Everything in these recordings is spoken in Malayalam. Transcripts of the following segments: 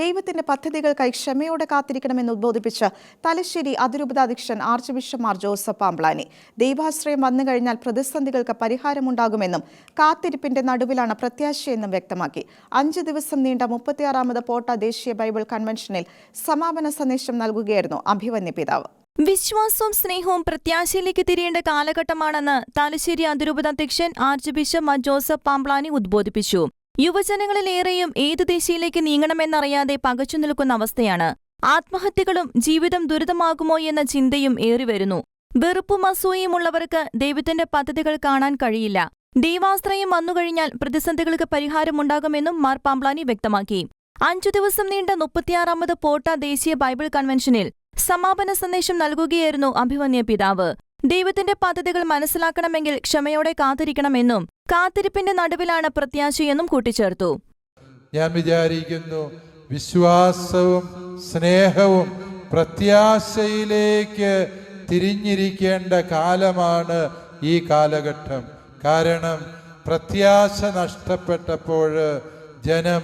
ദൈവത്തിന്റെ പദ്ധതികൾക്കായി ക്ഷമയോടെ കാത്തിരിക്കണമെന്ന് ഉദ്ബോധിപ്പിച്ച് തലശ്ശേരി അതിരൂപതാധ്യക്ഷൻ ആർച്ച് ബിഷപ്പ് മാർ ജോസഫ് പാമ്പ്ലാനി. ദൈവാശ്രയം വന്നു കഴിഞ്ഞാൽ പ്രതിസന്ധികൾക്ക് പരിഹാരമുണ്ടാകുമെന്നും കാത്തിരിപ്പിന്റെ നടുവിലാണ് പ്രത്യാശയെന്നും വ്യക്തമാക്കി. അഞ്ച് ദിവസം നീണ്ട മുപ്പത്തിയാറാമത് പോട്ട ദേശീയ ബൈബിൾ കൺവെൻഷനിൽ സമാപന സന്ദേശം നൽകുകയായിരുന്നു അഭിവന്യ പിതാവ്. വിശ്വാസവും സ്നേഹവും പ്രത്യാശയിലേക്ക് തിരിയേണ്ട കാലഘട്ടമാണെന്ന് തലശ്ശേരി അതിരൂപതാധ്യക്ഷൻ ആർച്ച് ബിഷപ്പ് ജോസഫ് പാംപ്ലാനി ഉദ്ബോധിപ്പിച്ചു. യുവജനങ്ങളിലേറെയും ഏത് ദിശയിലേക്ക് നീങ്ങണമെന്നറിയാതെ പകച്ചു നിൽക്കുന്ന അവസ്ഥയാണ്. ആത്മഹത്യകളും ജീവിതം ദുരിതമാകുമോ എന്ന ചിന്തയും ഏറിവരുന്നു വെറുപ്പും അസൂയയും ഉള്ളവർക്ക് ദൈവത്തിന്റെ പദ്ധതികൾ കാണാൻ കഴിയില്ല. ദൈവാശ്രയം വന്നുകഴിഞ്ഞാൽ പ്രതിസന്ധികൾക്ക് പരിഹാരമുണ്ടാകുമെന്നും മാർ പാംപ്ലാനി വ്യക്തമാക്കി. അഞ്ചു ദിവസം നീണ്ട മുപ്പത്തിയാറാമത് പോട്ട ദേശീയ ബൈബിൾ കൺവെൻഷനിൽ സമാപന സന്ദേശം നൽകുകയായിരുന്നു അഭിമന്യ പിതാവ്. ദൈവത്തിന്റെ പദ്ധതികൾ മനസ്സിലാക്കണമെങ്കിൽ ക്ഷമയോടെ കാത്തിരിക്കണമെന്നും കാത്തിരിപ്പിന്റെ നടുവിലാണ് പ്രത്യാശയെന്നും കൂട്ടിച്ചേർത്തു. ഞാൻ വിചാരിക്കുന്നു വിശ്വാസവും സ്നേഹവും പ്രത്യാശയിലേക്ക് തിരിഞ്ഞിരിക്കേണ്ട കാലമാണ് ഈ കാലഘട്ടം. കാരണം പ്രത്യാശ നഷ്ടപ്പെട്ടപ്പോൾ ജനം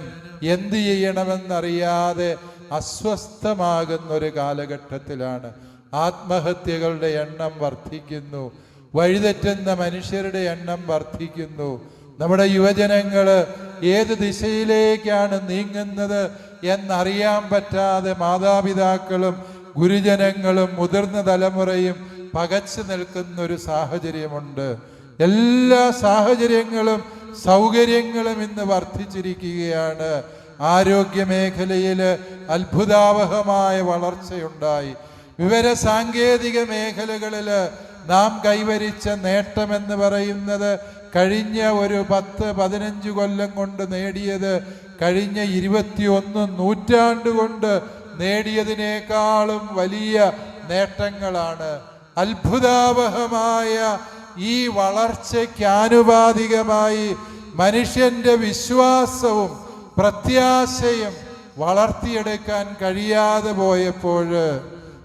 എന്തു ചെയ്യണമെന്നറിയാതെ അസ്വസ്ഥമാകുന്ന ഒരു കാലഘട്ടത്തിലാണ്. ആത്മഹത്യകളുടെ എണ്ണം വർദ്ധിക്കുന്നു. വഴിതെറ്റുന്ന മനുഷ്യരുടെ എണ്ണം വർദ്ധിക്കുന്നു. നമ്മുടെ യുവജനങ്ങൾ ഏത് ദിശയിലേക്കാണ് നീങ്ങുന്നത് എന്നറിയാൻ പറ്റാതെ മാതാപിതാക്കളും ഗുരുജനങ്ങളും മുതിർന്ന തലമുറയും പകച്ചു നിൽക്കുന്ന ഒരു സാഹചര്യമുണ്ട്. എല്ലാ സാഹചര്യങ്ങളും സൗകര്യങ്ങളും ഇന്ന് വർദ്ധിച്ചിരിക്കുകയാണ്. ആരോഗ്യ മേഖലയിൽ അത്ഭുതാവഹമായ വളർച്ചയുണ്ടായി. വിവര സാങ്കേതിക മേഖലകളിൽ നാം കൈവരിച്ച നേട്ടമെന്ന് പറയുന്നത് കഴിഞ്ഞ ഒരു പത്ത് പതിനഞ്ച് കൊല്ലം കൊണ്ട് നേടിയത് കഴിഞ്ഞ ഇരുപത്തിയൊന്ന് നൂറ്റാണ്ട് കൊണ്ട് നേടിയതിനേക്കാളും വലിയ നേട്ടങ്ങളാണ്. അത്ഭുതാവഹമായ ഈ വളർച്ചയ്ക്കാനുപാതികമായി മനുഷ്യന്റെ വിശ്വാസവും പ്രത്യാശയും വളർത്തിയെടുക്കാൻ കഴിയാതെ പോയപ്പോൾ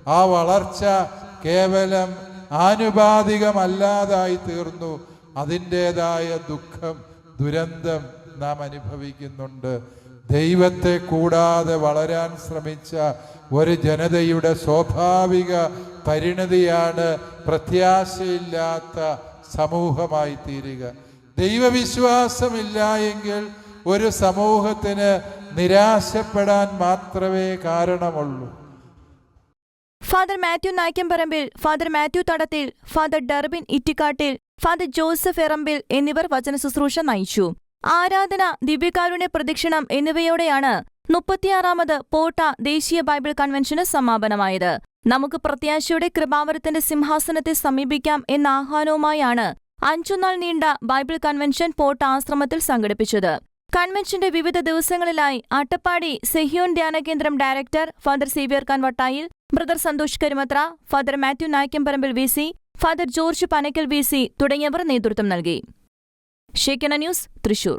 ആ വളർച്ച കേവലം ആനുപാതികമല്ലാതായി തീർന്നു. അതിന്റെതായ ദുഃഖം ദുരന്തം നാം അനുഭവിക്കുന്നുണ്ട്. ദൈവത്തെ കൂടാതെ വളരാൻ ശ്രമിച്ച ഒരു ജനതയുടെ സ്വാഭാവിക പരിണതിയാണ് പ്രത്യാശയില്ലാത്ത സമൂഹമായി തീരുക. ദൈവവിശ്വാസമില്ല എങ്കിൽ ഒരു സമൂഹത്തിന് നിരാശപ്പെടാൻ മാത്രമേ കാരണമുള്ളൂ. Father Mathew Naikamparambil father Mathew Thadathil father Durbin Ittikkattil father Joseph Erambil എന്നിവർ വചന ശുശ്രൂഷ നയിച്ചു. ആരാധന ദിവ്യകാരുണ്യ പ്രദക്ഷിണം എന്നിവയോടെയാണ് മുപ്പത്തിയാറാമത് പോട്ട ദേശീയ ബൈബിൾ കൺവെൻഷന് സമാപനമായത്. നമുക്ക് പ്രത്യാശയുടെ കൃപാവരത്തിന്റെ സിംഹാസനത്തെ സമീപിക്കാം എന്ന ആഹ്വാനവുമായാണ് അഞ്ചുനാൾ നീണ്ട ബൈബിൾ കൺവെൻഷൻ പോട്ട ആശ്രമത്തിൽ സംഘടിപ്പിച്ചത്. കൺവെൻഷന്റെ വിവിധ ദിവസങ്ങളിലായി Attappadi Sehion ധ്യാനകേന്ദ്രം director father Xavier Kanvattayil Vattayil brother Santhosh Karumathra father Mathew Naikamparambil V C father George Panakkal V C തുടങ്ങിയവർ നേതൃത്വം നൽകി. ഷേക്കന ന്യൂസ് തൃശൂർ.